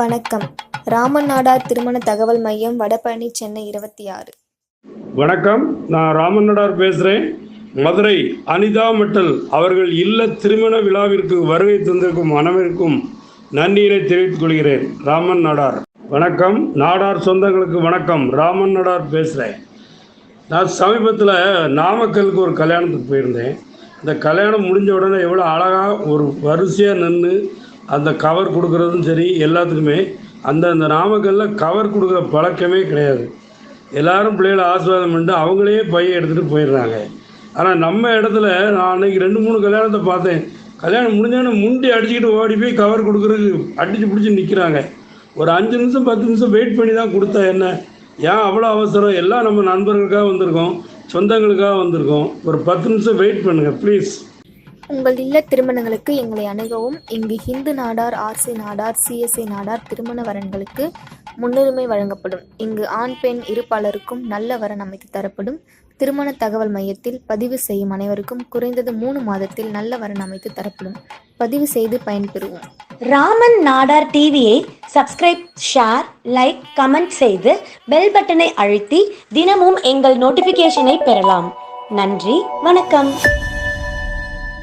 வணக்கம். ராமன் நாடார் திருமண தகவல் மையம் வடபழனி சென்னை இருபத்தி ஆறு. வணக்கம். நான் ராமநாடார் பேசுகிறேன் மதுரை அனிதா மெட்டல் அவர்கள் இல்ல திருமண விழாவிற்கு வருகை தந்திருக்கும் அனைவருக்கும் நன்றியினை தெரிவித்துக் கொள்கிறேன். ராமன் நாடார். வணக்கம். நாடார் சொந்தங்களுக்கு வணக்கம். ராமன் நாடார் பேசுகிறேன் நான் சமீபத்தில் நாமக்கலுக்கு ஒரு கல்யாணத்துக்கு போயிருந்தேன். இந்த கல்யாணம் முடிஞ்ச உடனே எவ்வளோ அழகாக ஒரு வரிசையாக நின்று அந்த கவர் கொடுக்குறதும் சரி எல்லாத்துக்குமே அந்த அந்த நாமக்கல்லில் கவர் கொடுக்குற பழக்கமே கிடையாது. எல்லாரும் பிள்ளைகளை ஆசீர்வாதம் பண்ணிட்டு அவங்களே பையன் எடுத்துகிட்டு போயிடுறாங்க. ஆனால் நம்ம இடத்துல நான் அன்னைக்கு ரெண்டு மூணு கல்யாணத்தை பார்த்தேன். கல்யாணம் முடிஞ்சோடனே முண்டி அடிச்சுக்கிட்டு ஓடி போய் கவர் கொடுக்குறதுக்கு அடித்து பிடிச்சி நிற்கிறாங்க ஒரு அஞ்சு நிமிஷம் பத்து நிமிஷம் வெயிட் பண்ணி தான் கொடுத்தா என்ன? ஏன் அவ்வளோ அவசரம்? எல்லாம் நம்ம நண்பர்களுக்காக வந்திருக்கோம் சொந்தங்களுக்காக வந்திருக்கோம். ஒரு பத்து நிமிஷம் வெயிட் பண்ணுங்கள் ப்ளீஸ் உங்கள் இல்ல திருமணங்களுக்கு எங்களை அணுகவும். இங்கு ஹிந்து நாடார் ஆர்சி நாடார் சிஎஸ்ஐ நாடார் திருமண வரன்களுக்கு முன்னுரிமை வழங்கப்படும். இங்கு ஆண் பெண் இருப்பாளருக்கும் நல்ல வரன் அமைத்து தரப்படும். திருமண தகவல் மையத்தில் பதிவு செய்யும் அனைவருக்கும் குறைந்தது மூணு மாதத்தில் நல்ல வரன் அமைத்து தரப்படும். பதிவு செய்து பயன்பெறுவோம். ராமன் நாடார் டிவியை சப்ஸ்கிரைப் ஷேர் லைக் கமெண்ட் செய்து பெல் பட்டனை அழுத்தி தினமும் எங்கள் நோட்டிஃபிகேஷனை பெறலாம். நன்றி வணக்கம்.